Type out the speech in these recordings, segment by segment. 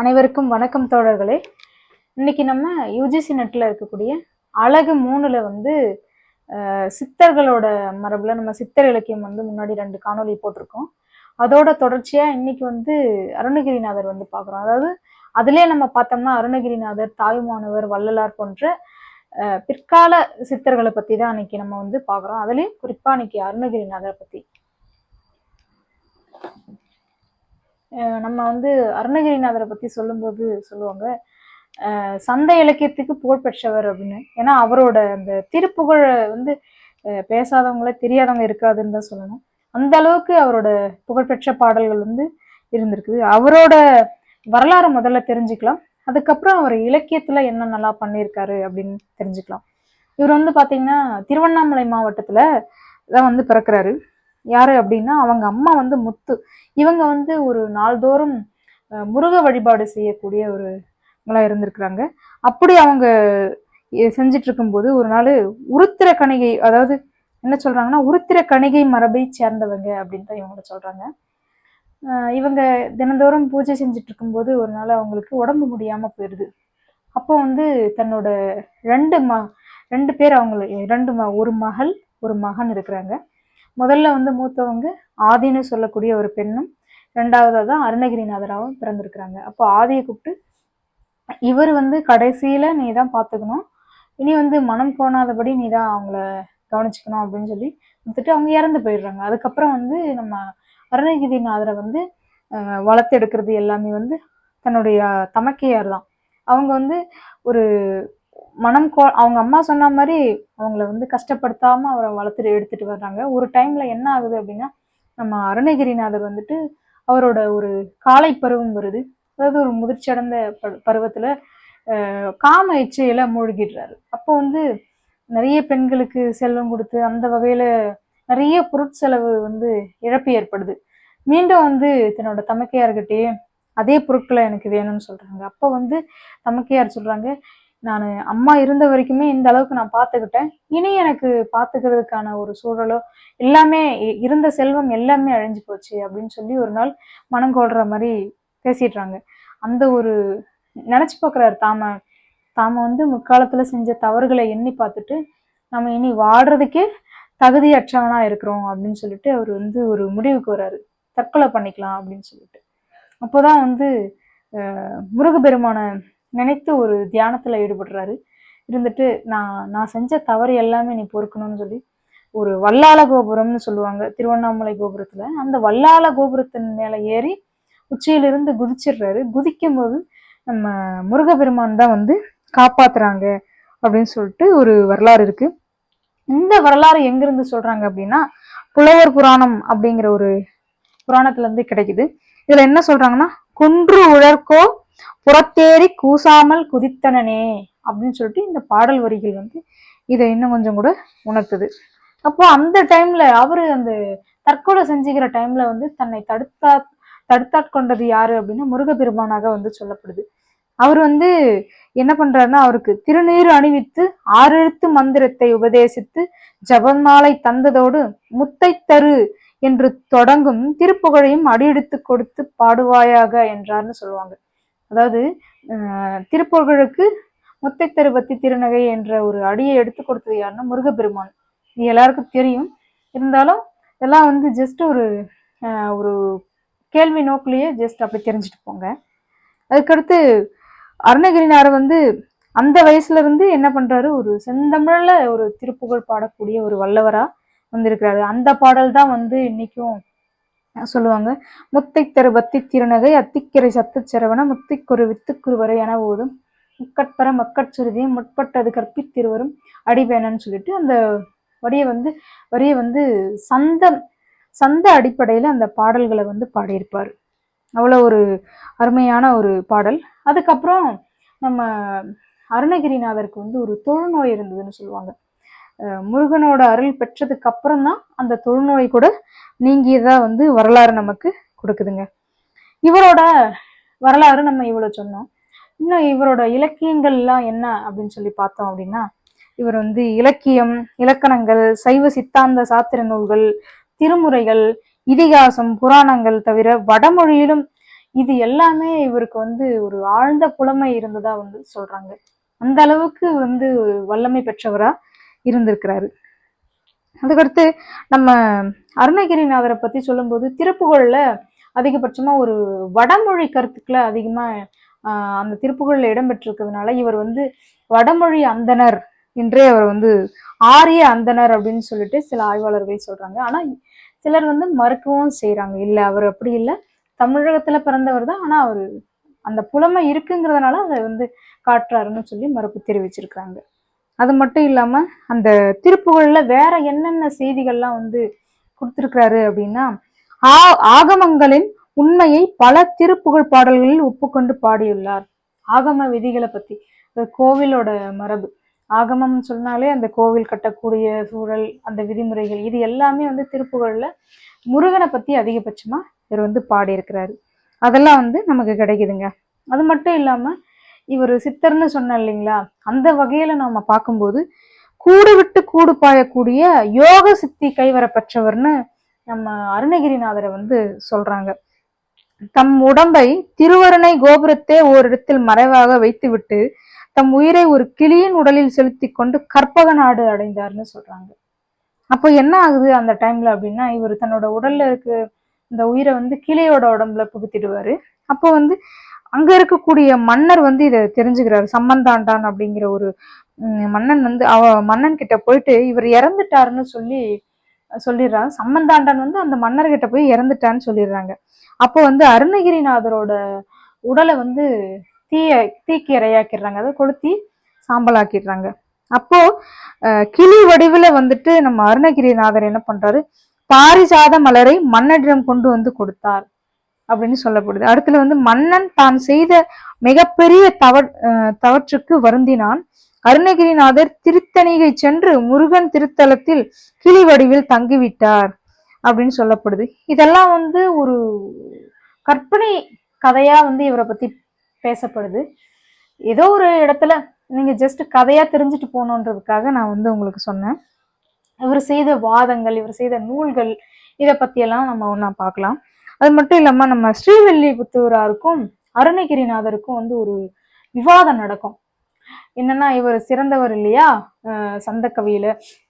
அனைவருக்கும் வணக்கம் தோழர்களே. இன்னைக்கு நம்ம யூஜிசி நெட்டில் இருக்கக்கூடிய அழகு மூணில் வந்து சித்தர்களோட மரபில் நம்ம சித்தர் இலக்கியம் வந்து முன்னாடி ரெண்டு காணொளி போட்டிருக்கோம். அதோட தொடர்ச்சியாக இன்னைக்கு வந்து அருணகிரிநாதர் வந்து பார்க்குறோம். அதாவது அதிலே நம்ம பார்த்தோம்னா அருணகிரிநாதர் தாயுமானவர் வள்ளலார் போன்ற பிற்கால சித்தர்களை பற்றி தான் இன்னைக்கு நம்ம வந்து பார்க்குறோம். அதுலேயும் குறிப்பாக இன்னைக்கு அருணகிரிநாதரை பற்றி நம்ம வந்து அருணகிரிநாதரை பற்றி சொல்லும்போது சொல்லுவாங்க. சந்த இலக்கியத்துக்கு புகழ்பெற்றவர் அப்படின்னு. ஏன்னா அவரோட அந்த திருப்புகழை வந்து பேசாதவங்களே தெரியாதவங்க இருக்காதுன்னு தான் சொல்லணும். அந்த அளவுக்கு அவரோட புகழ்பெற்ற பாடல்கள் வந்து இருந்திருக்குது. அவரோட வரலாறு முதல்ல தெரிஞ்சுக்கலாம். அதுக்கப்புறம் அவர் இலக்கியத்தில் என்ன நல்லா பண்ணியிருக்காரு அப்படின்னு தெரிஞ்சுக்கலாம். இவர் வந்து பார்த்தீங்கன்னா திருவண்ணாமலை மாவட்டத்தில் தான் வந்து பிறக்கிறாரு. யார் அப்படின்னா அவங்க அம்மா வந்து முத்து. இவங்க வந்து ஒரு நாள்தோறும் முருக வழிபாடு செய்யக்கூடிய ஒரு ங்களா இருந்திருக்கிறாங்க. அப்படி அவங்க செஞ்சிட்டு இருக்கும்போது ஒரு நாள் உருத்திர கணிகை அதாவது என்ன சொல்கிறாங்கன்னா உருத்திர கணிகை மரபை சேர்ந்தவங்க அப்படின்னு தான் இவங்க சொல்கிறாங்க இவங்க தினந்தோறும் பூஜை செஞ்சுட்டு இருக்கும்போது ஒரு நாள் அவங்களுக்கு உடம்பு முடியாமல் போயிடுது அப்போ வந்து தன்னோட ரெண்டு ம ரெண்டு பேர் அவங்களுக்கு ரெண்டு ம ஒரு மகள் ஒரு மகன் இருக்கிறாங்க. முதல்ல வந்து மூத்தவங்க ஆதின்னு சொல்லக்கூடிய ஒரு பெண்ணும் ரெண்டாவதாக தான் அருணகிரிநாதராகவும் பிறந்திருக்கிறாங்க. அப்போ ஆதியை கூப்பிட்டு இவர் வந்து கடைசியில் நீ தான் பார்த்துக்கணும். இனி வந்து மனம் கோணாதபடி நீ தான் அவங்கள கவனிச்சுக்கணும் அப்படின்னு சொல்லி கொடுத்துட்டு அவங்க இறந்து போயிடுறாங்க. அதுக்கப்புறம் வந்து நம்ம அருணகிரிநாதரை வந்து வளர்த்தெடுக்கிறது எல்லாமே வந்து தன்னுடைய தமக்கையார் தான் அவங்க வந்து ஒரு மனம் கோ அவங்க அம்மா சொன்ன மாதிரி அவங்கள வந்து கஷ்டப்படுத்தாம அவரை வளர்த்துட்டு எடுத்துட்டு வர்றாங்க. ஒரு டைம்ல என்ன ஆகுது அப்படின்னா நம்ம அருணகிரிநாதர் வந்துட்டு அவரோட ஒரு காலை பருவம் வருது. அதாவது ஒரு முதிர்ச்சியடைந்த பரு- பருவத்துல காம இச்சையில மூழ்கிடுறாரு. அப்போ வந்து நிறைய பெண்களுக்கு செல்வம் கொடுத்து அந்த வகையில நிறைய பொருட்செலவு வந்து இழப்பு ஏற்படுது. மீண்டும் வந்து தன்னோட தமக்கையார்கிட்டயே அதே பொருட்களை எனக்கு வேணும்னு சொல்றாங்க. அப்போ வந்து தமக்கையார் சொல்றாங்க நான் அம்மா இருந்த வரைக்குமே இந்த அளவுக்கு நான் பார்த்துக்கிட்டேன் இனி எனக்கு பார்த்துக்கிறதுக்கான ஒரு சூழலோ எல்லாமே இருந்த செல்வம் எல்லாமே அழிஞ்சு போச்சு அப்படின்னு சொல்லி ஒரு நாள் மனம் கொள்ற மாதிரி பேசிடுறாங்க. அந்த ஒரு நினச்சி பார்க்குறாரு தாம. தாம வந்து முற்காலத்தில் செஞ்ச தவறுகளை எண்ணி பார்த்துட்டு நம்ம இனி வாடுறதுக்கே தகுதியற்றவனா இருக்கிறோம் அப்படின்னு சொல்லிட்டு அவர் வந்து ஒரு முடிவுக்கு வராரு. தற்கொலை பண்ணிக்கலாம் அப்படின்னு சொல்லிட்டு. அப்போதான் வந்து முருகப்பெருமான நினைத்து ஒரு தியானத்துல ஈடுபடுறாரு. இருந்துட்டு நான் நான் செஞ்ச தவறு எல்லாமே நீ பொறுக்கணும்னு சொல்லி ஒரு வல்லால கோபுரம்னு சொல்லுவாங்க திருவண்ணாமலை கோபுரத்துல. அந்த வல்லால கோபுரத்தின் மேல ஏறி உச்சியிலிருந்து குதிச்சிடுறாரு. குதிக்கும் போது நம்ம முருகப்பெருமான் தான் வந்து காப்பாத்துறாங்க அப்படின்னு சொல்லிட்டு ஒரு வரலாறு இருக்கு. இந்த வரலாறு எங்கிருந்து சொல்றாங்க அப்படின்னா புலவர் புராணம் அப்படிங்கிற ஒரு புராணத்துல இருந்து கிடைக்குது. இதுல என்ன சொல்றாங்கன்னா குன்று உழற்கோ புறத்தேறி கூசாமல் குதித்தனனே அப்படின்னு சொல்லிட்டு இந்த பாடல் வரிகள் வந்து இதை இன்னும் கொஞ்சம் கூட உணர்த்துது. அப்போ அந்த டைம்ல அவரு அந்த தற்கொலை செஞ்சுக்கிற டைம்ல வந்து தன்னை தடுத்தா தடுத்தாட்கொண்டது யாரு அப்படின்னா முருகப்பெருமானாக வந்து சொல்லப்படுது. அவர் வந்து என்ன பண்றாருன்னா அவருக்கு திருநீர் அணிவித்து ஆறெழுத்து மந்திரத்தை உபதேசித்து ஜபமாலை தந்ததோடு முத்தை தரு என்று தொடங்கும் திருப்புகழையும் அடியெடுத்து கொடுத்து பாடுவாயாக என்றார்னு சொல்லுவாங்க. அதாவது திருப்புகழுக்கு முத்தை திருநகை என்ற ஒரு அடியை எடுத்து கொடுத்தது யாருன்னா முருகப்பெருமான். இது எல்லாருக்கும் தெரியும். இருந்தாலும் இதெல்லாம் வந்து ஜஸ்ட் ஒரு ஒரு கேள்வி நோக்கிலேயே ஜஸ்ட் அப்படி தெரிஞ்சுட்டு போங்க. அதுக்கடுத்து அருணகிரினார் வந்து அந்த வயசுல இருந்து என்ன பண்றாரு? ஒரு செந்தமிழ்ல ஒரு திருப்புகழ் பாடக்கூடிய ஒரு வல்லவரா வந்திருக்கிறாரு. அந்த பாடல் தான் வந்து இன்னைக்கும் சொல்லுவாங்க. முத்தை தருபத்தி திருநகை அத்திக்கரை சத்துச் செரவன முத்திக்குரு வித்துக்குருவரை என ஓதும். முக்கட்பர மக்கட்சுருதியும் முற்பட்டது கற்பித்திருவரும் அடிவேணன்னு சொல்லிட்டு அந்த வரியை வந்து வரியை வந்து சந்த சந்த அடிப்படையில் அந்த பாடல்களை வந்து பாடியிருப்பார். அவ்வளோ ஒரு அருமையான ஒரு பாடல். அதுக்கப்புறம் நம்ம அருணகிரிநாதருக்கு வந்து ஒரு தொழுநோய் இருந்ததுன்னு சொல்லுவாங்க. முருகனோட அருள் பெற்றதுக்கு அப்புறம் தான் அந்த தொழுநோய் கூட நீங்கியதா வந்து வரலாறு நமக்கு கொடுக்குதுங்க. இவரோட வரலாறு நம்ம இவ்வளவு சொன்னோம். இன்னும் இவரோட இலக்கியங்கள்லாம் என்ன அப்படின்னு சொல்லி பார்த்தோம் அப்படின்னா இவர் வந்து இலக்கியம் இலக்கணங்கள் சைவ சித்தாந்த சாத்திர நூல்கள் திருமுறைகள் இதிகாசம் புராணங்கள் தவிர வடமொழியிலும் இது எல்லாமே இவருக்கு வந்து ஒரு ஆழ்ந்த புலமை இருந்ததா வந்து சொல்றாங்க. அந்த அளவுக்கு வந்து வல்லமை பெற்றவரா இருந்திருக்கிறாரு. அதுக்கடுத்து நம்ம அருணகிரிநாதரை பத்தி சொல்லும்போது திருப்புகழில் அதிகபட்சமா ஒரு வடமொழி கருத்துக்களை அதிகமா அந்த திருப்புகழில் இடம்பெற்றிருக்கிறதுனால இவர் வந்து வடமொழி அந்தணர் என்றே அவர் வந்து ஆரிய அந்தணர் அப்படின்னு சொல்லிட்டு சில ஆய்வாளர்கள் சொல்றாங்க. ஆனா சிலர் வந்து மறுக்கவும் செய்கிறாங்க இல்லை அவர் அப்படி இல்லை. தமிழகத்துல பிறந்தவர் தான். ஆனா அவர் அந்த புலமை இருக்குங்கிறதுனால அதை வந்து காட்டுறாருன்னு சொல்லி மறுப்பு தெரிவிச்சிருக்கிறாங்க. அது மட்டும் இல்லாமல் அந்த திருப்புகழில் வேற என்னென்ன செய்திகள்லாம் வந்து கொடுத்துருக்கிறாரு அப்படின்னா ஆ ஆகமங்களின் உண்மையை பல திருப்புகழ் பாடல்களில் ஒப்புக்கொண்டு பாடியுள்ளார். ஆகம விதிகளை பற்றி கோவிலோட மரபு. ஆகமம் சொன்னாலே அந்த கோவில் கட்டக்கூடிய சூழல் அந்த விதிமுறைகள் இது எல்லாமே வந்து திருப்புகழில் முருகனை பற்றி அதிகபட்சமாக இவர் வந்து பாடியிருக்கிறாரு. அதெல்லாம் வந்து நமக்கு கிடைக்குதுங்க. அது மட்டும் இல்லாமல் இவர் சித்தர்னு சொன்ன இல்லைங்களா? அந்த வகையில நாம பார்க்கும்போது கூடு விட்டு கூடு பாயக்கூடிய யோக சித்தி கைவரப்பெற்றவர்னு நம்ம அருணகிரிநாதரை வந்து சொல்றாங்க. தம் உடம்பை திருவருணை கோபுரத்தே ஓரிடத்தில் மறைவாக வைத்துவிட்டு தம் உயிரை ஒரு கிளியின் உடலில் செலுத்தி கொண்டு கற்பக நாடு அடைந்தார்னு சொல்றாங்க. அப்போ என்ன ஆகுது அந்த டைம்ல அப்படின்னா இவர் தன்னோட உடல்ல இருக்க இந்த உயிரை வந்து கிளியோட உடம்புல புகுத்திடுவாரு. அப்போ வந்து அங்க இருக்கக்கூடிய மன்னர் வந்து இதை தெரிஞ்சுக்கிறாரு. சம்மந்தாண்டான் அப்படிங்கிற ஒரு மன்னன் வந்து அவ மன்னன் கிட்ட போயிட்டு இவர் இறந்துட்டாருன்னு சொல்லி சொல்லிடுறாங்க. சம்மந்தாண்டான் வந்து அந்த மன்னர்கிட்ட போய் இறந்துட்டான்னு சொல்லிடுறாங்க. அப்போ வந்து அருணகிரிநாதரோட உடலை வந்து தீய தீக்கி இரையாக்கிடுறாங்க அதை கொளுத்தி சாம்பலாக்கிடுறாங்க. அப்போ கிளி வடிவுல வந்துட்டு நம்ம அருணகிரிநாதர் என்ன பண்றாரு? பாரிஜாத மலரை மன்னரிடம் கொண்டு வந்து கொடுத்தார். அப்படின்னு சொல்லப்படுது. அடுத்துல வந்து மன்னன் தான் செய்த மிகப்பெரிய தவ தவற்றுக்கு வருந்தினான். அருணகிரிநாதர் திருத்தணிகை சென்று முருகன் திருத்தலத்தில் கிளி வடிவில் தங்கிவிட்டார் அப்படின்னு சொல்லப்படுது. இதெல்லாம் வந்து ஒரு கற்பனை கதையா வந்து இவரை பத்தி பேசப்படுது. ஏதோ ஒரு இடத்துல நீங்க ஜஸ்ட் கதையா தெரிஞ்சுட்டு போகணுன்றதுக்காக நான் வந்து உங்களுக்கு சொன்னேன். இவர் செய்த வாதங்கள் இவர் செய்த நூல்கள் இதை பத்தியெல்லாம் நம்ம ஒன்றா பார்க்கலாம். அது மட்டும் இல்லாம நம்ம ஸ்ரீவில்லிபுத்தூராருக்கும் அருணகிரிநாதருக்கும் வந்து ஒரு விவாதம் நடக்கும். என்னன்னா இவர் சிறந்தவர் இல்லையா? சந்த கவியில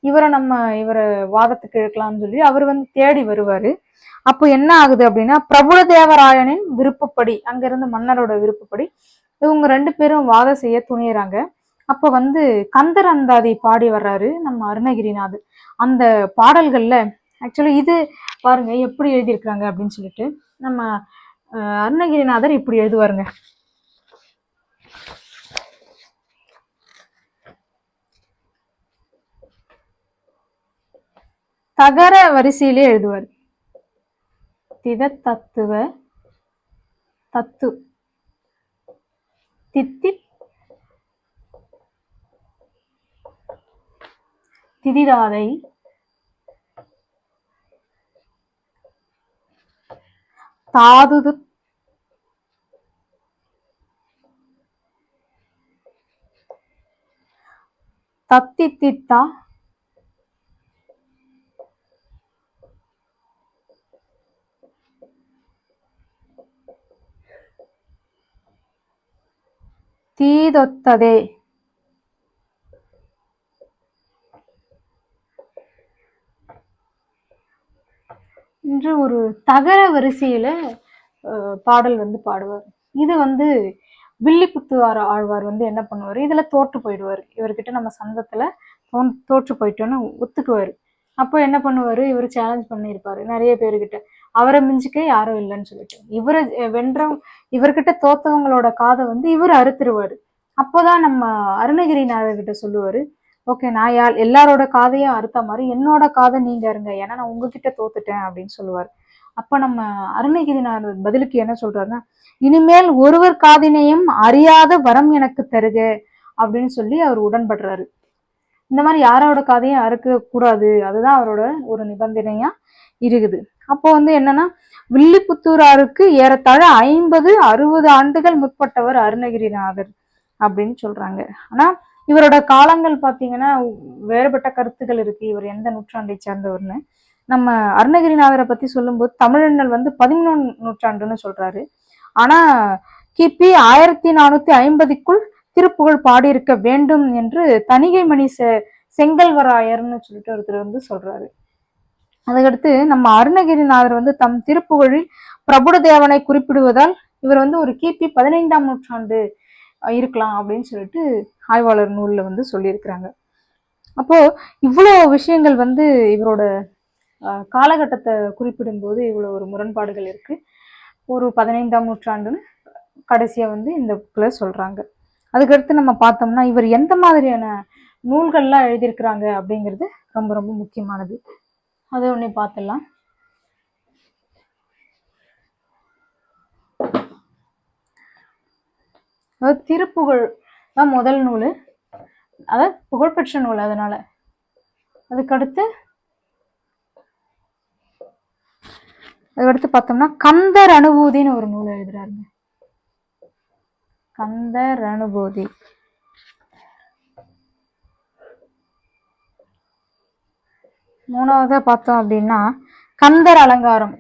இவரை நம்ம இவரை வாதத்துக்கு இழுக்கலாம்னு சொல்லி அவர் வந்து தேடி வருவாரு. அப்போ என்ன ஆகுது அப்படின்னா பிரபுலதேவராயனின் விருப்பப்படி அங்கிருந்து மன்னரோட விருப்பப்படி இவங்க ரெண்டு பேரும் வாதம் செய்ய துணியறாங்க. அப்போ வந்து கந்தர் அந்தாதி பாடி வர்றாரு நம்ம அருணகிரிநாதர். அந்த பாடல்கள்ல ஆக்சுவலி இது பாருங்க எப்படி எழுதியிருக்கிறாங்க அப்படின்னு சொல்லிட்டு நம்ம அருணகிரிநாதர் இப்படி எழுதுவாருங்க. தகர வரிசையிலே எழுதுவார். தித தத்துவ தத்து. தித்தி திதிதாதை தாதுது தத்தி தித்தா என்று ஒரு தகர வரிசையில பாடல் வந்து பாடுவார். இது வந்து வில்லிபுத்துவார் ஆழ்வார் வந்து என்ன பண்ணுவார்? இதில் தோற்று போயிடுவார். இவர்கிட்ட நம்ம சந்தத்தில் தோன்- தோற்று போயிட்டோன்னு ஒத்துக்குவார். அப்போ என்ன பண்ணுவார்? இவர் சேலஞ்ச் பண்ணியிருப்பார். நிறைய பேர்கிட்ட அவரை மிஞ்சிக்க யாரும் இல்லைன்னு சொல்லிட்டு. இவரை அஹ், வென்ற இவர்கிட்ட தோத்தவங்களோட காதை வந்து இவர் அறுத்துருவார். அப்போதான் நம்ம அருணகிரிநாதர் கிட்ட சொல்லுவார் ஓகே நான் யார் எல்லாரோட காதையும் அறுத்த மாதிரி என்னோட காதை நீங்க இருங்க ஏன்னா நான் உங்ககிட்ட தோத்துட்டேன் அப்படின்னு சொல்லுவார். அப்ப நம்ம அருணகிரிநாதர் பதிலுக்கு என்ன சொல்றாருன்னா இனிமேல் ஒருவர் காதினையும் அறியாத வரம் எனக்கு தருக அப்படின்னு சொல்லி அவர் உடன்படுறாரு. இந்த மாதிரி யாரோட காதையும் அறுக்க கூடாது அதுதான் அவரோட ஒரு நிபந்தனையா இருக்குது. அப்போ வந்து என்னன்னா வில்லிபுத்தூராருக்கு ஏறத்தாழ ஐம்பது அறுபது ஆண்டுகள் முற்பட்டவர் அருணகிரிநாதர் அப்படின்னு சொல்றாங்க. ஆனா இவரோட காலங்கள் பார்த்தீங்கன்னா வேறுபட்ட கருத்துக்கள் இருக்கு. இவர் எந்த நூற்றாண்டை சேர்ந்தவர்னு. நம்ம அருணகிரிநாதரை பத்தி சொல்லும்போது தமிழண்ணல் வந்து பதிமூணு நூற்றாண்டுன்னு சொல்றாரு. ஆனா கிபி ஆயிரத்தி நானூத்தி ஐம்பதுக்குள் திருப்புகழ் பாடியிருக்க வேண்டும் என்று தணிகை மணி செ செங்கல்வராயர்னு சொல்லிட்டு ஒருத்தர் வந்து சொல்றாரு. அதுக்கடுத்து நம்ம அருணகிரிநாதர் வந்து தம் திருப்புகழில் பிரபுட தேவனை குறிப்பிடுவதால் இவர் வந்து ஒரு கிபி பதினைந்தாம் நூற்றாண்டு இருக்கலாம் அப்படின்னு சொல்லிட்டு ஆய்வாளர் நூலில் வந்து சொல்லியிருக்கிறாங்க. அப்போது இவ்வளோ விஷயங்கள் வந்து இவரோட காலகட்டத்தை குறிப்பிடும்போது இவ்வளோ ஒரு முரண்பாடுகள் இருக்குது ஒரு பதினைந்தாம் நூற்றாண்டுன்னு கடைசியாக வந்து இந்த புக்கில் சொல்கிறாங்க அதுக்கடுத்து நம்ம பார்த்தோம்னா இவர் எந்த மாதிரியான நூல்கள்லாம் எழுதியிருக்கிறாங்க அப்படிங்கிறது ரொம்ப ரொம்ப முக்கியமானது. அதை ஒன்றே பார்த்துடலாம். அதாவது திருப்புகழ் தான் முதல் நூல். அதாவது புகழ்பெற்ற நூல் அதனால. அதுக்கடுத்து அதுக்கடுத்து பார்த்தோம்னா கந்தர் அனுபூதின்னு ஒரு நூல் எழுதுறாருங்க. கந்தர் அனுபூதி. மூணாவதாக பார்த்தோம் அப்படின்னா கந்தர் அலங்காரம்.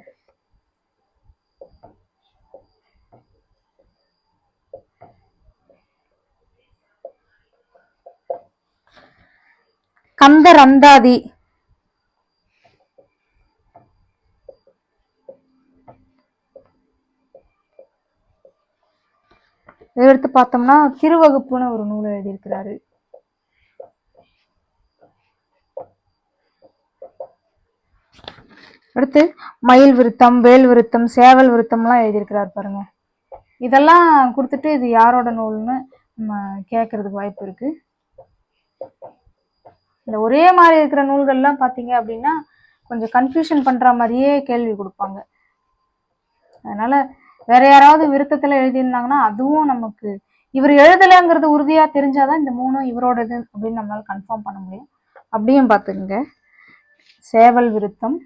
அந்த ரந்தாதி. எடுத்து பார்த்தோம்னா திருவகுப்புன்னு ஒரு நூல் எழுதியிருக்கிறாரு. அடுத்து மயில் விருத்தம் வேல் விருத்தம் சேவல் விருத்தம்லாம் எழுதியிருக்கிறார் பாருங்க. இதெல்லாம் கொடுத்துட்டு இது யாரோட நூல்னு நம்ம கேட்கறதுக்கு வாய்ப்பு இருக்கு. இந்த ஒரே மாதிரி இருக்கிற நூல்கள்லாம் பார்த்தீங்க அப்படின்னா கொஞ்சம் கன்ஃபியூஷன் பண்ணுற மாதிரியே கேள்வி கொடுப்பாங்க. அதனால வேற யாராவது விருத்தத்தில் எழுதியிருந்தாங்கன்னா அதுவும் நமக்கு இவர் எழுதலைங்கிறது தெரிஞ்சால் தெரிஞ்சாதான் இந்த மூணும் இவரோடது அப்படின்னு நம்மளால கன்ஃபார்ம் பண்ண முடியும். அப்படியும் பார்த்துக்குங்க சேவல் விருத்தம்.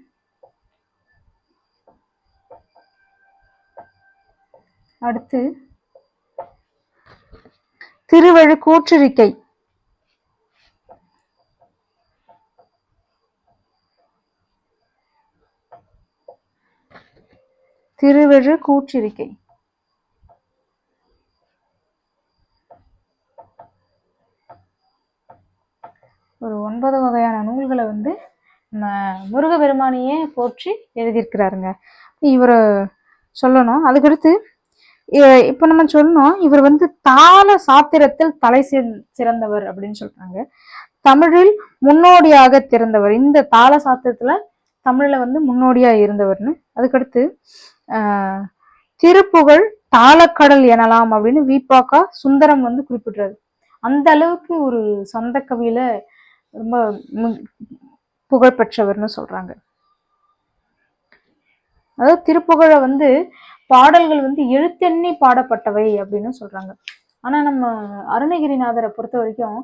அடுத்து திருவழு திருவழு கூற்றிருக்கை ஒரு ஒன்பது வகையான நூல்களை வந்து நம்ம போற்றி எழுதியிருக்கிறாருங்க. இவர் சொல்லணும். அதுக்கடுத்து இப்போ நம்ம சொன்னோம் இவர் வந்து தாள சாத்திரத்தில் தலை சிறந்- சிறந்தவர் அப்படின்னு சொல்றாங்க. தமிழில் முன்னோடியாக திறந்தவர். இந்த தாள சாத்திரத்துல தமிழில் வந்து முன்னோடியாக இருந்தவர்னு. அதுக்கடுத்து திருப்புகழ் தாளக்கடல் எனலாம் அப்படின்னு வீப்பாக்கா சுந்தரம் வந்து குறிப்பிடுறாரு. அந்த அளவுக்கு ஒரு சொந்த கவியில ரொம்ப புகழ்பெற்றவர்னு சொல்றாங்க. அதாவது திருப்புகழை வந்து பாடல்கள் வந்து எழுத்தெண்ணி பாடப்பட்டவை அப்படின்னு சொல்றாங்க. ஆனா நம்ம அருணகிரிநாதரை பொறுத்த வரைக்கும்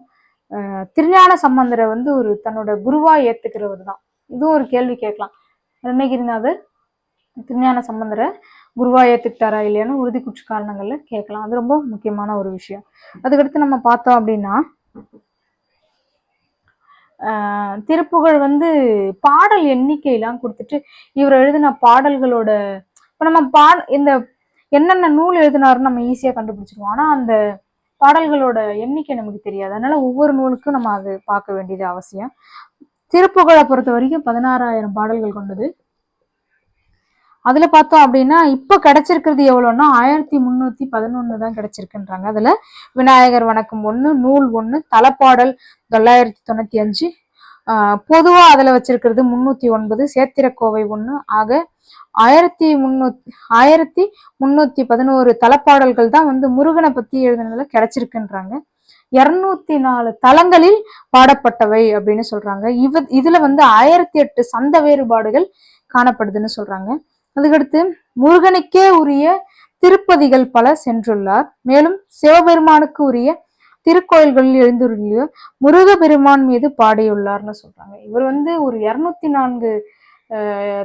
திருஞான சம்பந்தரை வந்து ஒரு தன்னோட குருவா ஏத்துக்கிறவர் தான் இதுவும் ஒரு கேள்வி கேட்கலாம். அருணகிரிநாதர் திருஞான சம்பந்தரை குருவாய திட்டாரா இல்லையான்னு உறுதி குற்ற காரணங்கள்ல கேட்கலாம். அது ரொம்ப முக்கியமான ஒரு விஷயம். அதுக்கடுத்து நம்ம பார்த்தோம் அப்படின்னா திருப்புகழ் வந்து பாடல் எண்ணிக்கையெல்லாம் கொடுத்துட்டு இவர் எழுதின பாடல்களோட இப்போ நம்ம பா இந்த என்னென்ன நூல் எழுதினாருன்னு நம்ம ஈஸியாக கண்டுபிடிச்சிருவோம். ஆனால் அந்த பாடல்களோட எண்ணிக்கை நமக்கு தெரியாது. அதனால ஒவ்வொரு நூலுக்கும் நம்ம அது பார்க்க வேண்டியது அவசியம். திருப்புகழை பொறுத்த வரைக்கும் பதினாறாயிரம் பாடல்கள் கொண்டது. அதுல பார்த்தோம் அப்படின்னா இப்ப கிடைச்சிருக்கிறது எவ்வளோன்னா ஆயிரத்தி முன்னூத்தி பதினொன்னு தான் கிடைச்சிருக்குன்றாங்க. அதுல விநாயகர் வணக்கம் ஒண்ணு நூல் ஒண்ணு தலப்பாடல் தொள்ளாயிரத்தி தொண்ணூத்தி அஞ்சு. பொதுவாக பொதுவா அதுல வச்சிருக்கிறது முன்னூத்தி ஒன்பது சேத்திரக்கோவை ஒண்ணு. ஆக ஆயிரத்தி முன்னூத்தி ஆயிரத்தி முன்னூத்தி பதினோரு தலப்பாடல்கள் தான் வந்து முருகனை பத்தி எழுதுனதுல கிடைச்சிருக்குன்றாங்க. இருநூத்தி நாலு தலங்களில் பாடப்பட்டவை அப்படின்னு சொல்றாங்க. இவ இதுல வந்து ஆயிரத்தி எட்டு சந்த வேறுபாடுகள் காணப்படுதுன்னு சொல்றாங்க. அதுக்கடுத்து முருகனுக்கே உரிய திருப்பதிகள் பல சென்றுள்ளார். மேலும் சிவபெருமானுக்கு உரிய திருக்கோயில்களில் எழுந்துள்ள முருகபெருமான் மீது பாடியுள்ளார்னு சொல்றாங்க. இவர் வந்து ஒரு இருநூத்தி நான்கு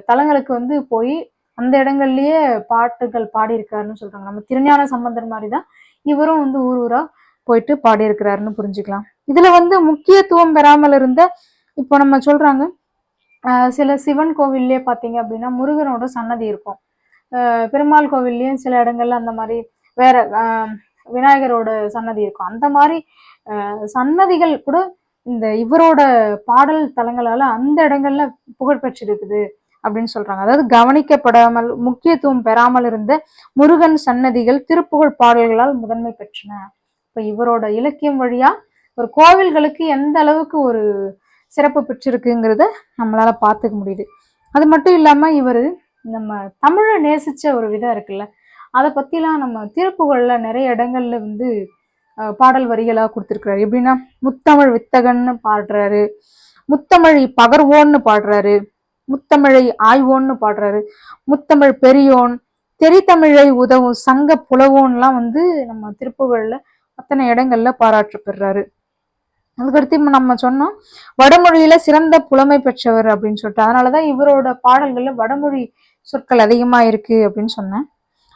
தலங்களுக்கு வந்து போய் அந்த இடங்கள்லயே பாட்டுகள் பாடியிருக்காருன்னு சொல்றாங்க. நம்ம திருஞான சம்பந்தர் மாதிரி தான் இவரும் வந்து ஊர் ஊரா போயிட்டு பாடியிருக்கிறாருன்னு புரிஞ்சுக்கலாம். இதுல வந்து முக்கியத்துவம் பெறாமல் இருந்த இப்போ நம்ம சொல்றாங்க சில சிவன் கோவில்லே பார்த்தீங்க அப்படின்னா முருகனோட சன்னதி இருக்கும். பெருமாள் கோவில்லையும் சில இடங்கள்ல அந்த மாதிரி வேற விநாயகரோட சன்னதி இருக்கும். அந்த மாதிரி சன்னதிகள் கூட இந்த இவரோட பாடல் தலங்களால அந்த இடங்கள்ல புகழ் பெற்றிருக்குது அப்படின்னு சொல்றாங்க. அதாவது கவனிக்கப்படாமல் முக்கியத்துவம் பெறாமல் இருந்த முருகன் சன்னதிகள் திருப்புகழ் பாடல்களால் முதன்மை பெற்றன. இப்போ இவரோட இலக்கியம் வழியாக ஒரு கோவில்களுக்கு எந்த அளவுக்கு ஒரு சிறப்பு பெற்றிருக்குங்கிறத நம்மளால் பார்த்துக்க முடியுது. அது மட்டும் இல்லாமல் இவர் நம்ம தமிழை நேசிச்ச ஒரு விதம் இருக்குல்ல அதை பற்றிலாம் நம்ம திருப்புகளில் நிறைய இடங்கள்ல வந்து பாடல் வரிகளாக கொடுத்துருக்குறாரு. எப்படின்னா முத்தமிழ் வித்தகன்னு பாடுறாரு முத்தமிழை பகர்வோன்னு பாடுறாரு முத்தமிழை ஆய்வோன்னு பாடுறாரு முத்தமிழ் பெரியோன் தெரித்தமிழை உதவும் சங்க புலவோன்லாம் வந்து நம்ம திருப்புகழில் அத்தனை இடங்கள்ல பாராட்டு பெறாரு அதுக்கடுத்து இப்போ நம்ம சொன்னோம் வடமொழியில சிறந்த புலமை பெற்றவர் அப்படின்னு சொல்லிட்டு. அதனாலதான் இவரோட பாடல்கள்ல வடமொழி சொற்கள் அதிகமா இருக்கு அப்படின்னு சொன்னேன்.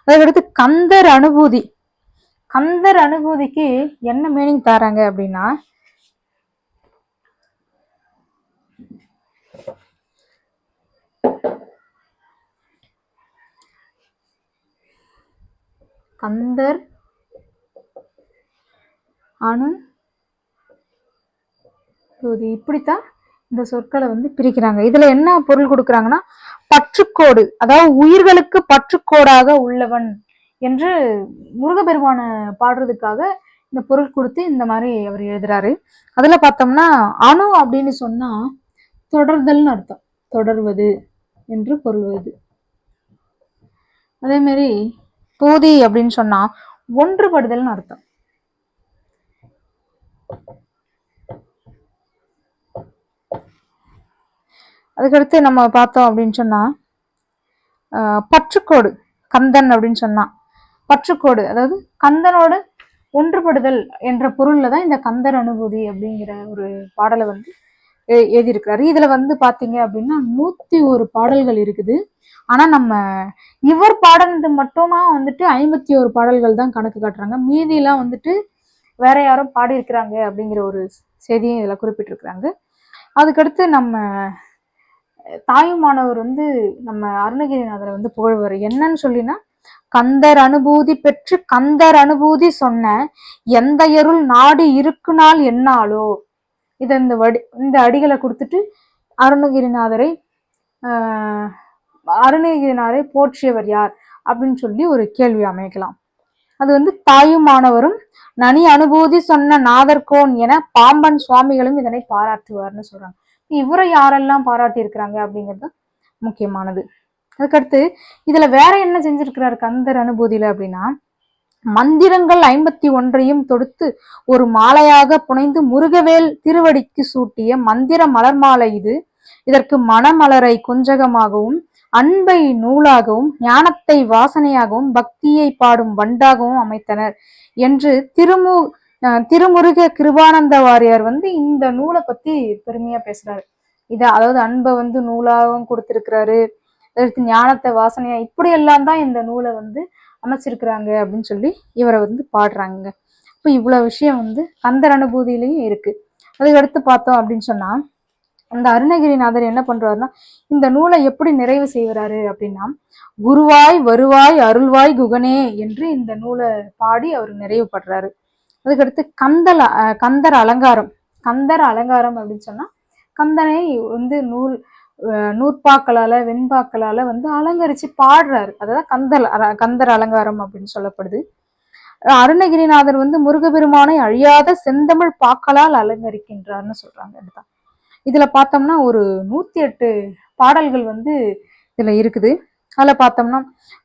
அதுக்கடுத்து கந்தர் அனுபூதி. கந்தர் அனுபூதிக்கு என்ன மீனிங் தராங்க அப்படின்னா கந்தர் அணு தொகுதி இப்படித்தான் இந்த சொற்களை வந்து பிரிக்கிறாங்க. இதுல என்ன பொருள் கொடுக்குறாங்கன்னா பற்றுக்கோடு அதாவது உயிர்களுக்கு பற்றுக்கோடாக உள்ளவன் என்று முருகப்பெருமான பாடுறதுக்காக இந்த பொருள் கொடுத்து இந்த மாதிரி அவர் எழுதுறாரு. அதுல பார்த்தோம்னா அணு அப்படின்னு சொன்னா தொடர்தல்னு அர்த்தம். தொடர்வது என்று பொருள் வருது அதே மாதிரி பூதி அப்படின்னு சொன்னா ஒன்றுபடுதல்னு அர்த்தம். அதுக்கடுத்து நம்ம பார்த்தோம் அப்படின்னு சொன்னா பற்றுக்கோடு கந்தன் அப்படின்னு சொன்னா. பற்றுக்கோடு அதாவது கந்தனோட ஒன்றுபடுதல் என்ற பொருள்ல தான் இந்த கந்தர் அனுபூதி அப்படிங்கிற ஒரு பாடலை வந்து எ- எழுதியிருக்கிறாரு. இதுல வந்து பாத்தீங்க அப்படின்னா நூத்தி ஒரு பாடல்கள் இருக்குது. ஆனா நம்ம இவர் பாடினது மட்டுமா வந்துட்டு ஐம்பத்தி ஒரு பாடல்கள் தான் கணக்கு காட்டுறாங்க. மீதியெல்லாம் வந்துட்டு வேற யாரும் பாடியிருக்கிறாங்க அப்படிங்கிற ஒரு செய்தியும் இதில் குறிப்பிட்டிருக்கிறாங்க. அதுக்கடுத்து நம்ம தாயுமானவர் வந்து நம்ம அருணகிரிநாதரை வந்து புகழ்வார். என்னன்னு சொல்லினா கந்தர் அனுபூதி பெற்று கந்தர் அனுபூதி சொன்ன எந்த எருள் நாடு இருக்குனால் என்னாலோ? இத இந்த வடி இந்த அடிகளை கொடுத்துட்டு அருணகிரிநாதரை அருணகிரிநாதரை போற்றியவர் யார் அப்படின்னு சொல்லி ஒரு கேள்வி அமைக்கலாம். அது வந்து தாயுமானவரும் நனி அனுபூதி சொன்ன நாதர்கோன் என பாம்பன் சுவாமிகளும் இதனை பாராட்டுவார்னு சொல்றாங்க. இவரை யாரெல்லாம் பாராட்டி இருக்கிறாங்க அப்படிங்கிறது முக்கியமானது. அதுக்கடுத்து இதுல வேற என்ன செஞ்சிருக்கிறாரு கந்தர் அனுபூதியில அப்படின்னா மந்திரங்கள் ஐம்பத்தி ஒன்றையும் தொடுத்து ஒரு மாலையாக புனைந்து முருகவேல் திருவடிக்கு சூட்டிய மந்திர மலர் மாலை இது. இதற்கு மணமலரை குஞ்சகமாகவும் அன்பை நூலாகவும் ஞானத்தை வாசனையாகவும் பக்தியை பாடும் வண்டாகவும் அமைத்தனர் என்று திருமு திருமுருக கிருபானந்த வாரியார் வந்து இந்த நூலை பத்தி பெருமையா பேசுறாரு. இத அதாவது அன்பை வந்து நூலாகவும் கொடுத்திருக்கிறாரு அடுத்து ஞானத்தை வாசனையா இப்படி எல்லாம் தான் இந்த நூலை வந்து அமைச்சிருக்கிறாங்க அப்படின்னு சொல்லி இவரை வந்து பாடுறாங்க இப்போ இவ்வளவு விஷயம் வந்து கந்தர் அனுபூதியிலையும் இருக்கு. அதுக்கடுத்து பார்த்தோம் அப்படின்னு சொன்னா அந்த அருணகிரிநாதர் என்ன பண்றாருன்னா இந்த நூலை எப்படி நிறைவு செய்கிறாரு அப்படின்னா குருவாய் வருவாய் அருள்வாய் குகனே என்று இந்த நூலை பாடி அவர் நிறைவு படுறாரு. அதுக்கடுத்து கந்தல் கந்தர் அலங்காரம். கந்தர் அலங்காரம் அப்படின்னு சொன்னா கந்தனை வந்து நூல் நூற்பாக்களால் நூற்பாக்களால வெண்பாக்களால வந்து அலங்கரிச்சு பாடுறாரு. அதாவது கந்தல் கந்தர் அலங்காரம் அப்படின்னு சொல்லப்படுது. அருணகிரிநாதர் வந்து முருகபெருமானை அழியாத செந்தமிழ் பாக்களால் அலங்கரிக்கின்றார்னு சொல்றாங்க. அதுதான் இதில் பார்த்தோம்னா ஒரு நூற்றி எட்டு பாடல்கள் வந்து இதில் இருக்குது. அதில் பார்த்தோம்னா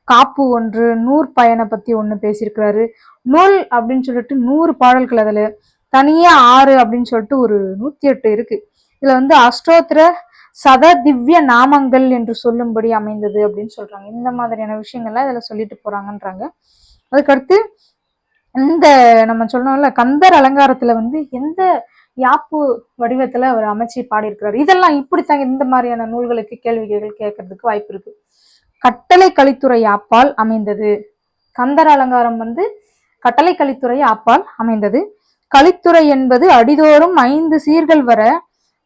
காப்பு ஒன்று நூறு பயனை பற்றி ஒன்று பேசியிருக்கிறாரு. நூல் அப்படின்னு சொல்லிட்டு நூறு பாடல்கள் அதில். தனியாக ஆறு அப்படின்னு சொல்லிட்டு ஒரு நூற்றி எட்டு இருக்குது இதில் வந்து அஷ்டோத்திர சத திவ்ய நாமங்கள் என்று சொல்லும்படி அமைந்தது அப்படின்னு சொல்கிறாங்க இந்த மாதிரியான விஷயங்கள்லாம் இதில் சொல்லிட்டு போகிறாங்கன்றாங்க அதுக்கடுத்து இந்த நம்ம சொன்னோம்ல கந்தர் அலங்காரத்தில் வந்து எந்த யாப்பு வடிவத்துல அவர் அமைச்சு பாடியிருக்கிறார். இதெல்லாம் இப்படித்தாங்க இந்த மாதிரியான நூல்களுக்கு கேள்விகள் கேட்கறதுக்கு வாய்ப்பு இருக்கு. கட்டளை கலித்துறை யாப்பால் அமைந்தது. கந்தர் அலங்காரம் வந்து கட்டளை கலித்துறை யாப்பால் அமைந்தது. கலித்துறை என்பது அடிதோறும் ஐந்து சீர்கள் வர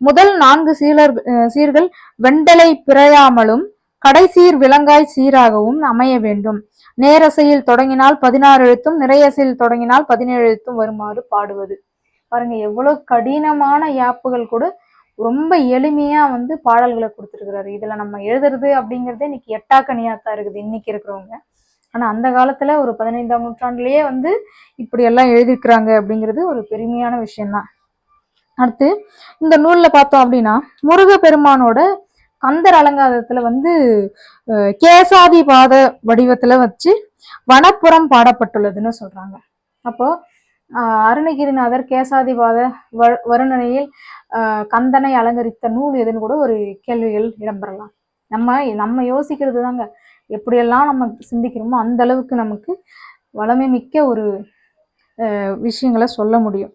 முதல் நான்கு சீலர் சீர்கள் வெண்டலை பிறையாமலும் கடைசீர் விலங்காய் சீராகவும் அமைய வேண்டும். நேரசையில் தொடங்கினால் பதினாறு எழுத்தும் நிறையசையில் தொடங்கினால் பதினேழு எழுத்தும் வருமாறு பாடுவது. பாருங்க எவ்வளோ கடினமான யாப்புகள் கூட ரொம்ப எளிமையாக வந்து பாடல்களை கொடுத்துருக்குறாரு. இதில் நம்ம எழுதுறது அப்படிங்கிறதே இன்னைக்கு எட்டாக்கனியாக தான் இருக்குது இன்னைக்கு இருக்கிறவங்க. ஆனால் அந்த காலத்தில் ஒரு பதினைந்தாம் நூற்றாண்டுலேயே வந்து இப்படியெல்லாம் எழுதியிருக்கிறாங்க அப்படிங்கிறது ஒரு பெருமையான விஷயம்தான். அடுத்து இந்த நூலில் பார்த்தோம் அப்படின்னா முருகப்பெருமானோட கந்தர் அலங்காரத்தில் வந்து கேசாதி பாத வடிவத்தில் வச்சு வனப்புறம் பாடப்பட்டுள்ளதுன்னு சொல்கிறாங்க அப்போது அருணகிரிநாதர் கேசாதிபாத வ- வருணனையில் கந்தனை அலங்கரித்த நூல் எதுன்னு கூட ஒரு கேள்விகள் இடம்பெறலாம். நம்ம நம்ம யோசிக்கிறது தாங்க. எப்படியெல்லாம் நம்ம சிந்திக்கிறோமோ அந்த அளவுக்கு நமக்கு வளமை மிக்க ஒரு விஷயங்களை சொல்ல முடியும்.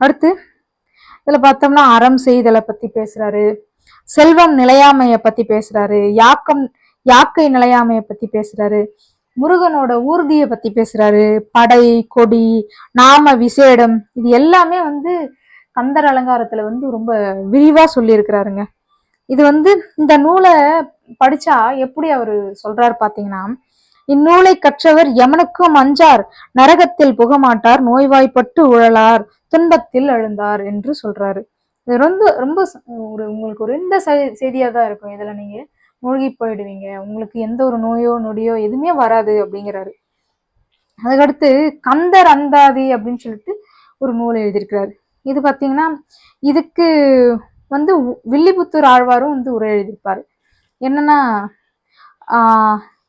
அடுத்து இதில் பார்த்தோம்னா அறம் செய்தலை பற்றி பேசுகிறாரு செல்வம் நிலையாமையை பற்றி பேசுகிறாரு யாக்கம் யாக்கை நிலையாமையை பற்றி பேசுகிறாரு முருகனோட ஊர்தியை பத்தி பேசுறாரு. படை கொடி நாம விசேடம் இது எல்லாமே வந்து கந்தர் அலங்காரத்துல வந்து ரொம்ப விரிவா சொல்லியிருக்கிறாருங்க. இது வந்து இந்த நூலை படிச்சா எப்படி அவரு சொல்றாரு பாத்தீங்கன்னா இந்நூலை கற்றவர் எமனுக்கும் அஞ்சார் நரகத்தில் புகமாட்டார் நோய்வாய்ப்பட்டு உழலார் துன்பத்தில் எழுந்தார் என்று சொல்றாரு. இது ரொம்ப ரொம்ப ஒரு உங்களுக்கு ஒரு இந்த செய்தியா தான் இருக்கும் இதுல நீங்க மூழ்கி போயிடுவீங்க. உங்களுக்கு எந்த ஒரு நோயோ நொடியோ எதுவுமே வராது அப்படிங்கிறாரு. அதுக்கடுத்து கந்தர் அந்தாதி அப்படின்னு சொல்லிட்டு ஒரு நூல் எழுதியிருக்கிறாரு. இது பார்த்தீங்கன்னா இதுக்கு வந்து வில்லிபுத்தூர் ஆழ்வாரும் வந்து உரை எழுதியிருப்பார். என்னன்னா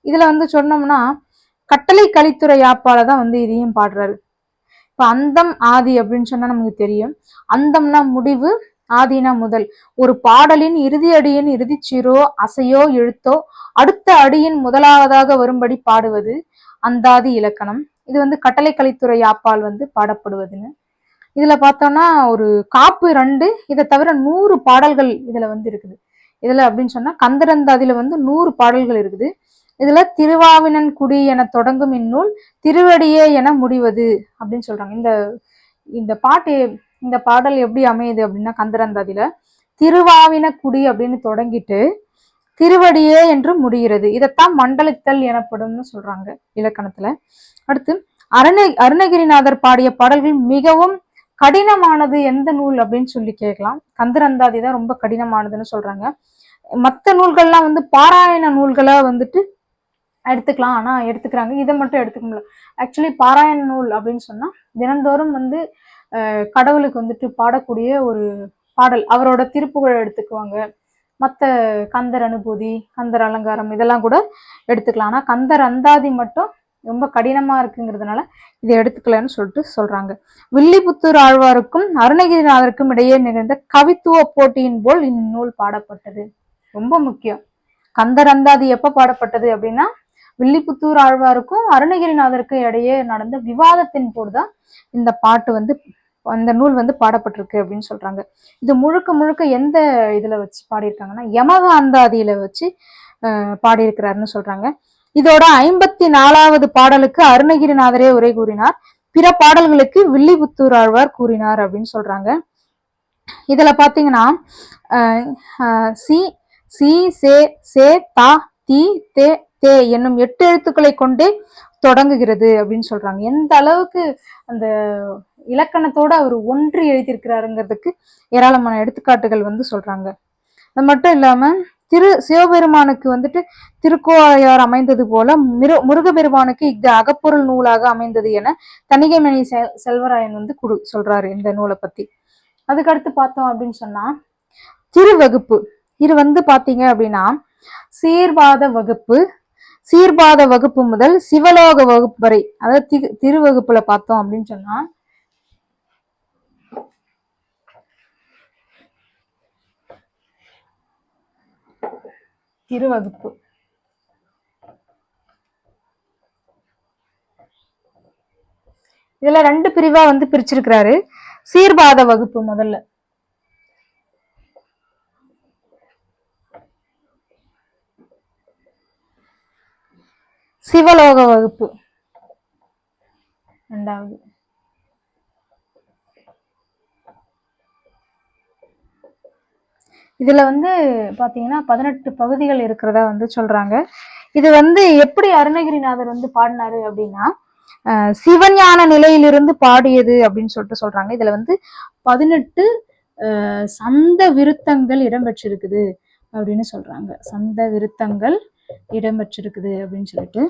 இதில் வந்து சொன்னோம்னா கட்டளை கலித்துறை யாப்பால தான் வந்து இதையும் பாடுறாரு. இப்போ அந்தம் ஆதி அப்படின்னு சொன்னால் நமக்கு தெரியும். அந்தம்னா முடிவு ஆதீனம் முதல். ஒரு பாடலின் இறுதி அடியின் இறுதிச்சீரோ அசையோ எழுத்தோ அடுத்த அடியின் முதலாவதாக வரும்படி பாடுவது அந்தாதி இலக்கணம். இது வந்து கட்டளை கலைத்துறை யாப்பால் வந்து பாடப்படுவதுன்னு. இதுல பார்த்தோம்னா ஒரு காப்பு ரெண்டு இதை தவிர நூறு பாடல்கள் இதுல வந்து இருக்குது. இதுல அப்படின்னு சொன்னா கந்தரந்தாதியில வந்து நூறு பாடல்கள் இருக்குது. இதுல திருவாவினன் குடி என தொடங்கும் இந்நூல் திருவடியே என முடிவது அப்படின்னு சொல்றாங்க. இந்த இந்த பாட்டு இந்த பாடல் எப்படி அமையுது அப்படின்னா கந்தரந்தாதியில திருவாவினக்குடி அப்படின்னு தொடங்கிட்டு திருவடியே என்று முடிகிறது. இதைத்தான் மண்டலித்தல் எனப்படும்னு சொல்றாங்க இலக்கணத்துல. அடுத்து அருண அருணகிரிநாதர் பாடிய பாடல்கள் மிகவும் கடினமானது எந்த நூல் அப்படின்னு சொல்லி கேட்கலாம். கந்தரந்தாதி தான் ரொம்ப கடினமானதுன்னு சொல்றாங்க. மற்ற நூல்கள்லாம் வந்து பாராயண நூல்களா வந்துட்டு எடுத்துக்கலாம். ஆனா எடுத்துக்கிறாங்க. இதை மட்டும் எடுத்துக்க முடியல. ஆக்சுவலி பாராயண நூல் அப்படின்னு சொன்னா தினந்தோறும் வந்து கடவுளுக்கு வந்துட்டு பாடக்கூடிய ஒரு பாடல். அவரோட திருப்புகழை எடுத்துக்குவாங்க. மற்ற கந்தர் அனுபூதி கந்தர் அலங்காரம் இதெல்லாம் கூட எடுத்துக்கலாம். ஆனால் கந்தர் அந்தாதி மட்டும் ரொம்ப கடினமாக இருக்குங்கிறதுனால இதை எடுத்துக்கலன்னு சொல்லிட்டு சொல்கிறாங்க வில்லிபுத்தூர் ஆழ்வாருக்கும் அருணகிரிநாதருக்கும் இடையே நிகழ்ந்த கவித்துவ போட்டியின் போல் இந்நூல் பாடப்பட்டது. ரொம்ப முக்கியம். கந்தர் அந்தாதி எப்போ பாடப்பட்டது அப்படின்னா வில்லிபுத்தூர் ஆழ்வாருக்கும் அருணகிரிநாதருக்கும் இடையே நடந்த விவாதத்தின் போதுதான் இந்த பாட்டு வந்து அந்த நூல் வந்து பாடப்பட்டிருக்கு அப்படின்னு சொல்றாங்க. இது முழுக்க முழுக்க எந்த இதுல வச்சு பாடியிருக்காங்கன்னா யமக அந்தாதியில வச்சு பாடியிருக்கிறாருன்னு சொல்றாங்க. இதோட ஐம்பத்தி நாலாவது பாடலுக்கு அருணகிரிநாதரே உரை கூறினார். பிற பாடல்களுக்கு வில்லிபுத்தூர் ஆழ்வார் கூறினார் அப்படின்னு சொல்றாங்க. இதுல பாத்தீங்கன்னா சி சி சே சே தா தி தே தே என்னும் எட்டு எழுத்துக்களை கொண்டே தொடங்குகிறது அப்படின்னு சொல்றாங்க. எந்த அளவுக்கு அந்த இலக்கணத்தோடு அவர் ஒன்றி எழுதியிருக்கிறாருங்கிறதுக்கு ஏராளமான எடுத்துக்காட்டுகள் வந்து சொல்கிறாங்க அது மட்டும் இல்லாமல் திரு சிவபெருமானுக்கு வந்துட்டு திருக்கோவையார் அமைந்தது போல மிரு முருகபெருமானுக்கு இது அகப்பொருள் நூலாக அமைந்தது என தணிகைமணி செ- செல்வராயன் வந்து குடு சொல்றாரு இந்த நூலை பத்தி. அதுக்கடுத்து பார்த்தோம் அப்படின்னு சொன்னா திருவகுப்பு. இது வந்து பாத்தீங்க அப்படின்னா சீர்பாத வகுப்பு சீர்பாத வகுப்பு முதல் சிவலோக வகுப்பு வரை அதாவது திரு திருவகுப்புல பார்த்தோம் அப்படின்னு சொன்னா திருவகுப்பு இதுல ரெண்டு பிரிவா வந்து பிரிச்சிருக்கிறாரு. சீர்பாத வகுப்பு முதல்ல. சிவலோக வகுப்பு. ரெண்டாவது. இதில் வந்து பார்த்தீங்கன்னா பதினெட்டு பகுதிகள் இருக்கிறதா வந்து சொல்கிறாங்க இது வந்து எப்படி அருணகிரிநாதர் வந்து பாடினாரு அப்படின்னா சிவஞான நிலையிலிருந்து பாடியது அப்படின்னு சொல்லிட்டு சொல்கிறாங்க இதில் வந்து பதினெட்டு சந்த விருத்தங்கள் இடம்பெற்றிருக்குது அப்படின்னு சொல்கிறாங்க சந்த விருத்தங்கள் இடம்பெற்றிருக்குது அப்படின்னு சொல்லிட்டு.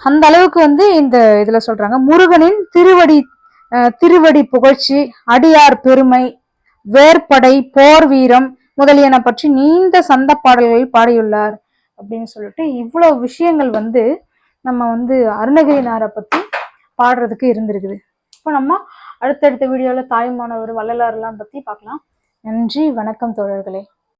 அந்த அளவுக்கு வந்து இந்த இதில் சொல்கிறாங்க முருகனின் திருவடி திருவடி புகழ்ச்சி அடியார் பெருமை வேர்படை போர் வீரம் முதலியன பற்றி நீண்ட சந்த பாடல்களில் பாடியுள்ளார் அப்படின்னு சொல்லிட்டு இவ்வளோ விஷயங்கள் வந்து நம்ம வந்து அருணகிரினாரை பற்றி பாடுறதுக்கு இருந்திருக்குது. இப்போ நம்ம அடுத்தடுத்த வீடியோவில் தாய்மானவர் வள்ளலாறுலாம் பற்றி பார்க்கலாம். நன்றி வணக்கம் தோழர்களே.